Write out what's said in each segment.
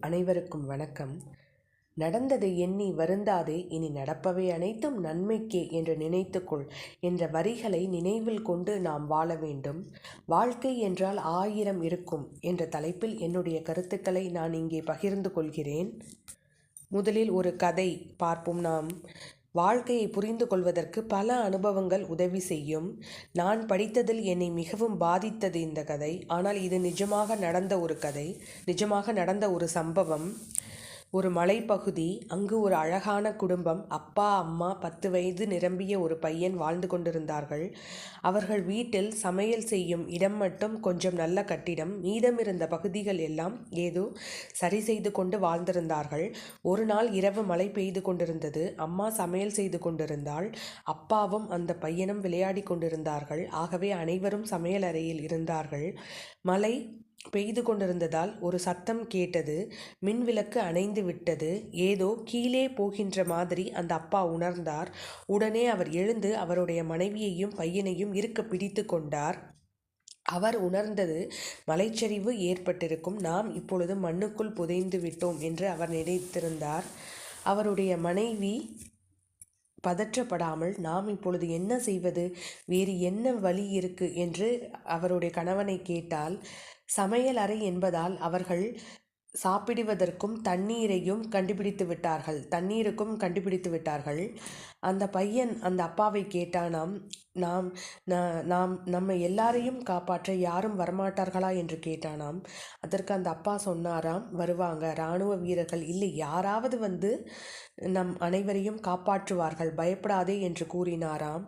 அனைவருக்கும் வணக்கம். நடந்ததை எண்ணி வருந்தாதே இனி நடப்பவை அனைத்தும் நன்மைக்கே என்று நினைத்துக்கொள் என்ற வரிகளை நினைவில் கொண்டு நாம் வாழ வேண்டும். வாழ்க்கை என்றால் ஆயிரம் இருக்கும் என்ற தலைப்பில் என்னுடைய கருத்துக்களை நான் இங்கே பகிர்ந்து கொள்கிறேன். முதலில் ஒரு கதை பார்ப்போம் நாம். வாழ்க்கையை புரிந்து கொள்வதற்கு பல அனுபவங்கள் உதவி செய்யும். நான் படித்ததில் என்னை மிகவும் பாதித்தது இந்த கதை. ஆனால் இது நிஜமாக நடந்த ஒரு கதை. நிஜமாக நடந்த ஒரு சம்பவம். ஒரு மலைப்பகுதி அங்கு ஒரு அழகான குடும்பம் அப்பா அம்மா பத்து வயது நிரம்பிய ஒரு பையன் வாழ்ந்து கொண்டிருந்தார்கள். அவர்கள் வீட்டில் சமையல் செய்யும் இடம் மட்டும் கொஞ்சம் நல்ல கட்டிடம் மீதமிருந்த பகுதிகள் எல்லாம் ஏதோ சரி செய்து கொண்டு வாழ்ந்திருந்தார்கள். ஒரு நாள் இரவு மழை பெய்து கொண்டிருந்தது. அம்மா சமையல் செய்து கொண்டிருந்தால் அப்பாவும் அந்த பையனும் விளையாடி கொண்டிருந்தார்கள். ஆகவே அனைவரும் சமையல் அறையில் இருந்தார்கள். மலை பெய்து கொண்டிருந்ததால் ஒரு சத்தம் கேட்டது. மின்விளக்கு அணைந்து விட்டது. ஏதோ கீழே போகின்ற மாதிரி அந்த அப்பா உணர்ந்தார். உடனே அவர் எழுந்து அவருடைய மனைவியையும் பையனையும் இருக்க பிடித்து கொண்டார். அவர் உணர்ந்தது மலைச்சரிவு ஏற்பட்டிருக்கும். நாம் இப்பொழுது மண்ணுக்குள் புதைந்து விட்டோம் என்று அவர் நினைத்திருந்தார். அவருடைய மனைவி பதற்றப்படாமல் நாம் இப்பொழுது என்ன செய்வது? வேறு என்ன வழி இருக்கு? என்று அவருடைய கணவனை கேட்டால் சமையல் அறை என்பதால் அவர்கள் சாப்பிடுவதற்கும் தண்ணீரையும் கண்டுபிடித்து விட்டார்கள். தண்ணீருக்கும் கண்டுபிடித்து விட்டார்கள். அந்த பையன் அந்த அப்பாவை கேட்டானாம் நாம் நாம் நம்ம எல்லாரையும் காப்பாற்ற யாரும் வரமாட்டார்களா? என்று கேட்டானாம். அதற்கு அந்த அப்பா சொன்னாராம் வருவாங்க. இராணுவ வீரர்கள் இல்லை. யாராவது வந்து நம் அனைவரையும் காப்பாற்றுவார்கள். பயப்படாதே என்று கூறினாராம்.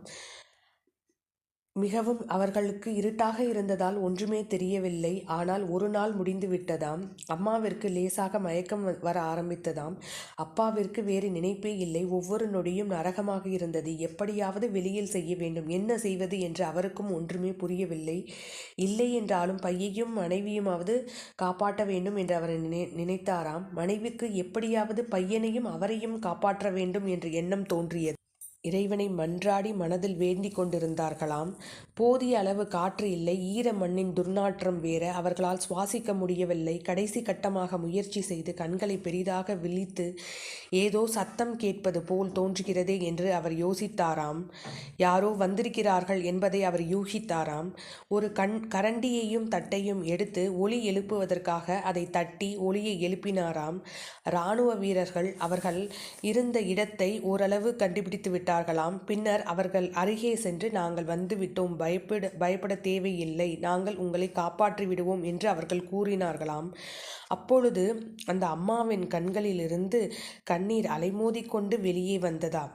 மிகவும் அவர்களுக்கு இருட்டாக இருந்ததால் ஒன்றுமே தெரியவில்லை. ஆனால் ஒரு நாள் முடிந்து விட்டதாம். அம்மாவிற்கு லேசாக மயக்கம் வர ஆரம்பித்ததாம். அப்பாவிற்கு வேறு நினைப்பே இல்லை. ஒவ்வொரு நொடியும் நரகமாக இருந்தது. எப்படியாவது வெளியில் செய்ய வேண்டும். என்ன செய்வது என்று அவருக்கும் ஒன்றுமே புரியவில்லை. இல்லை என்றாலும் பையையும் மனைவியுமாவது காப்பாற்ற வேண்டும் என்று அவர் நினை நினைத்தாராம். மனைவிக்கு எப்படியாவது பையனையும் அவரையும் காப்பாற்ற வேண்டும் என்ற எண்ணம் தோன்றியது. இறைவனை மன்றாடி மனதில் வேண்டிக் கொண்டிருந்தார்களாம். போதிய அளவு காற்று இல்லை ஈர மண்ணின் துர்நாற்றம் வேற. அவர்களால் சுவாசிக்க முடியவில்லை. கடைசி கட்டமாக முயற்சி செய்து கண்களை பெரிதாக விழித்து ஏதோ சத்தம் கேட்பது போல் தோன்றுகிறதே என்று அவர் யோசித்தாராம். யாரோ வந்திருக்கிறார்கள் என்பதை அவர் யூகித்தாராம். ஒரு கண் கரண்டியையும் தட்டையும் எடுத்து ஒளி எழுப்புவதற்காக அதை தட்டி ஒளியை எழுப்பினாராம். இராணுவ வீரர்கள் அவர்கள் இருந்த இடத்தை ஓரளவு கண்டுபிடித்து விட்டார் விட்டார்களாம் பின்னர் அவர்கள் அருகே சென்று நாங்கள் வந்துவிட்டோம் பயப்பட பயப்பட தேவையில்லை. நாங்கள் உங்களை காப்பாற்றி விடுவோம் என்று அவர்கள் கூறினார்களாம். அப்பொழுது அந்த அம்மாவின் கண்களிலிருந்து கண்ணீர் அலைமோதிக்கொண்டு வெளியே வந்ததாம்.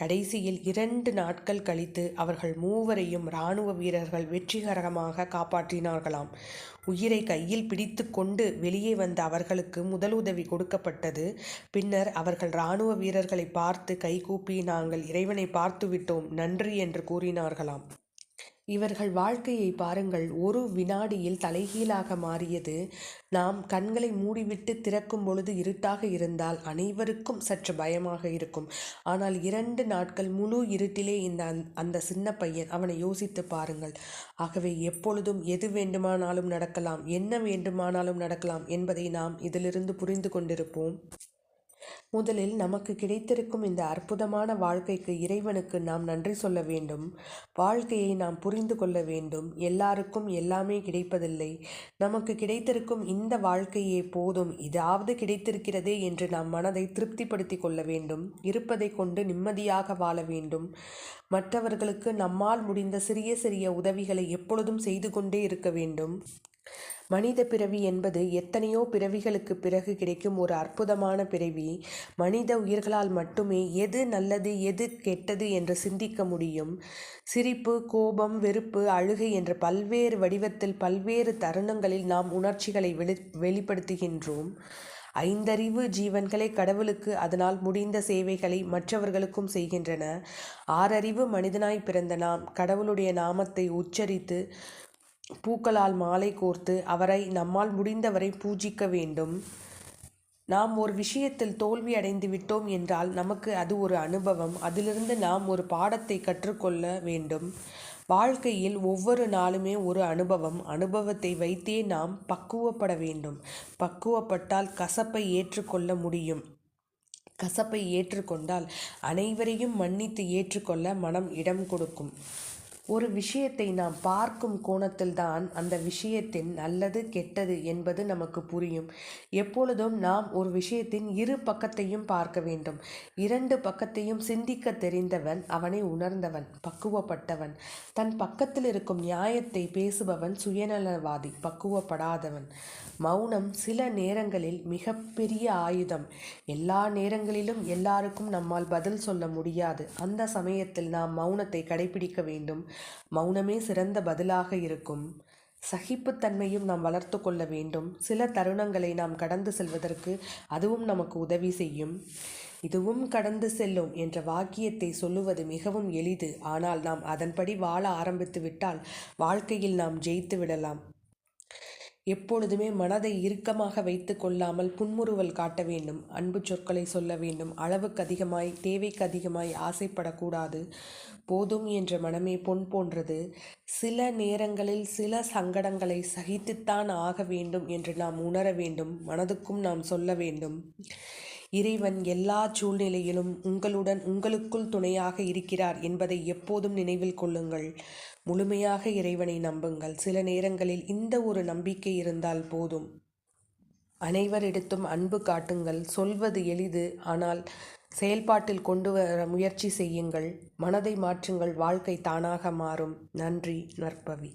கடைசியில் இரண்டு நாட்கள் கழித்து அவர்கள் மூவரையும் இராணுவ வீரர்கள் வெற்றிகரமாக காப்பாற்றினார்களாம். உயிரை கையில் பிடித்து கொண்டு வெளியே வந்த அவர்களுக்கு முதலுதவி கொடுக்கப்பட்டது. பின்னர் அவர்கள் இராணுவ வீரர்களை பார்த்து கைகூப்பி நாங்கள் இறைவனை பார்த்துவிட்டோம். நன்றி என்று கூறினார்களாம். இவர்கள் வாழ்க்கையை பாருங்கள் ஒரு வினாடியில் தலைகீழாக மாறியது. நாம் கண்களை மூடிவிட்டு திறக்கும் பொழுது இருட்டாக இருந்தால் அனைவருக்கும் சற்று பயமாக இருக்கும். ஆனால் இரண்டு நாட்கள் முழு இருட்டிலே இந்த அந்த சின்ன பையன் அவனை யோசித்து பாருங்கள். ஆகவே எப்பொழுதும் எது வேண்டுமானாலும் நடக்கலாம் என்ன வேண்டுமானாலும் நடக்கலாம் என்பதை நாம் இதிலிருந்து புரிந்து கொண்டிருப்போம். முதலில் நமக்கு கிடைத்திருக்கும் இந்த அற்புதமான வாழ்க்கைக்கு இறைவனுக்கு நாம் நன்றி சொல்ல வேண்டும். வாழ்க்கையை நாம் புரிந்து கொள்ள வேண்டும். எல்லாருக்கும் எல்லாமே கிடைப்பதில்லை. நமக்கு கிடைத்திருக்கும் இந்த வாழ்க்கையே போதும். இதாவது கிடைத்திருக்கிறதே என்று நாம் மனதை திருப்திப்படுத்தி கொள்ள வேண்டும். இருப்பதை கொண்டு நிம்மதியாக வாழ வேண்டும். மற்றவர்களுக்கு நம்மால் முடிந்த சிறிய சிறிய உதவிகளை எப்பொழுதும் செய்து கொண்டே இருக்க வேண்டும். மனித பிறவி என்பது எத்தனையோ பிறவிகளுக்கு பிறகு கிடைக்கும் ஒரு அற்புதமான பிறவி. மனித உயிர்களால் மட்டுமே எது நல்லது எது கெட்டது என்று சிந்திக்க முடியும். சிரிப்பு கோபம் வெறுப்பு அழுகை என்ற பல்வேறு வடிவத்தில் பல்வேறு தருணங்களில் நாம் உணர்ச்சிகளை வெளி வெளிப்படுத்துகின்றோம். ஐந்தறிவு ஜீவன்களை கடவுளுக்கு அதனால் முடிந்த சேவைகளை மற்றவர்களுக்கும் செய்கின்றன. ஆறறிவு மனிதனாய் பிறந்த நாம் கடவுளுடைய நாமத்தை உச்சரித்து பூக்களால் மாலை கோர்த்து அவரை நம்மால் முடிந்தவரை பூஜிக்க வேண்டும். நாம் ஒரு விஷயத்தில் தோல்வி அடைந்து விட்டோம் என்றால் நமக்கு அது ஒரு அனுபவம். அதிலிருந்து நாம் ஒரு பாடத்தை கற்றுக்கொள்ள வேண்டும். வாழ்க்கையில் ஒவ்வொரு நாளுமே ஒரு அனுபவம். அனுபவத்தை வைத்தே நாம் பக்குவப்பட வேண்டும். பக்குவப்பட்டால் கசப்பை ஏற்றுக்கொள்ள முடியும். கசப்பை ஏற்றுக்கொண்டால் அனைவரையும் மன்னித்து ஏற்றுக்கொள்ள மனம் இடம் கொடுக்கும். ஒரு விஷயத்தை நாம் பார்க்கும் கோணத்தில்தான் அந்த விஷயத்தின் நல்லது கெட்டது என்பது நமக்கு புரியும். எப்பொழுதும் நாம் ஒரு விஷயத்தின் இரு பக்கத்தையும் பார்க்க வேண்டும். இரண்டு பக்கத்தையும் சிந்திக்க தெரிந்தவன் அவனை உணர்ந்தவன் பக்குவப்பட்டவன். தன் பக்கத்தில் இருக்கும் நியாயத்தை பேசுபவன் சுயநலவாதி பக்குவப்படாதவன். மௌனம் சில நேரங்களில் மிகப்பெரிய ஆயுதம். எல்லா நேரங்களிலும் எல்லாருக்கும் நம்மால் பதில் சொல்ல முடியாது. அந்த சமயத்தில் நாம் மௌனத்தை கடைபிடிக்க வேண்டும். மௌனமே சிறந்த பதிலாக இருக்கும். சகிப்புத்தன்மையும் நாம் வளர்த்து கொள்ள வேண்டும். சில தருணங்களை நாம் கடந்து செல்வதற்கு அதுவும் நமக்கு உதவி செய்யும். இதுவும் கடந்து செல்லும் என்ற வாக்கியத்தை சொல்லுவது மிகவும் எளிது. ஆனால் நாம் அதன்படி வாழ ஆரம்பித்து விட்டால் வாழ்க்கையில் நாம் ஜெயித்து விடலாம். எப்பொழுதுமே மனதை இறுக்கமாக வைத்து கொள்ளாமல் புன்முறுவல் காட்ட வேண்டும். அன்பு சொற்களை சொல்ல வேண்டும். அளவுக்கு அதிகமாய் தேவைக்கு அதிகமாய் ஆசைப்படக்கூடாது. போதும் என்ற மனமே பொன் போன்றது. சில நேரங்களில் சில சங்கடங்களை சகித்துத்தான் ஆக வேண்டும் என்று நாம் உணர வேண்டும். மனதுக்கும் நாம் சொல்ல வேண்டும். இறைவன் எல்லா சூழ்நிலையிலும் உங்களுடன் உங்களுக்குள் துணையாக இருக்கிறார் என்பதை எப்போதும் நினைவில் கொள்ளுங்கள். முழுமையாக இறைவனை நம்புங்கள். சில நேரங்களில் இந்த ஒரு நம்பிக்கை இருந்தால் போதும். அனைவரிடத்தும் அன்பு காட்டுங்கள். சொல்வது எளிது ஆனால் செயல்பாட்டில் கொண்டு வர முயற்சி செய்யுங்கள். மனதை மாற்றுங்கள். வாழ்க்கை தானாக மாறும். நன்றி நற்பவி.